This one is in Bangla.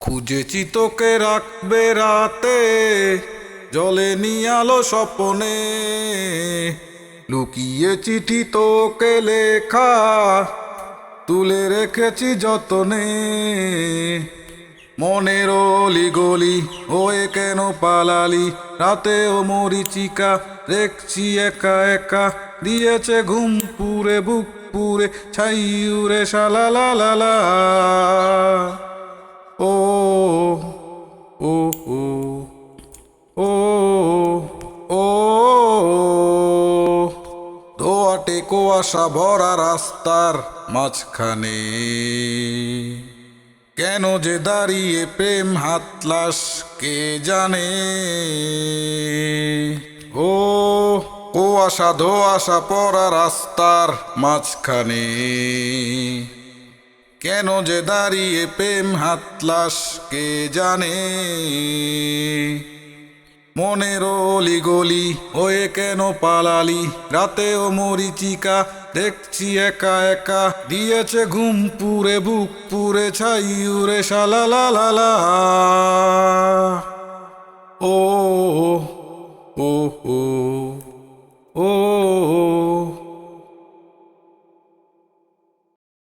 খুঁজেছি তোকে রাখবে রাতে, জলে নিয়ালো স্বপনে। লুকিয়ে চিঠি তোকে লেখা, তুলে রেখেছি যতনে। মনের অলি গলি ওয়ে কেন পালালি? রাতে ও মরিচিকা দেখছি একা একা। দিয়েছে ঘুম পুরে বুক পুরে ছাই উরে শালা লা লা লা ও ও ও ও ও দোয়াটে কুয়াশা ভরা রাস্তার মাঝখানে। কেন যে দাঁড়িয়ে প্রেম হাতলাস, কে জানে? ও, কুয়াশা ধোয়াশা পরা রাস্তার মাঝখানে। কেন যে দাঁড়িয়ে প্রেম হাতলাস কে জানে মনের অলি গলি হয়ে কেন পালালি রাতেও মরিচিকা দেখছি একা একা দিয়েছে ঘুম পুরে বুক পুরে ছাই উরে শালা লা লা লা ও ও ও ও ও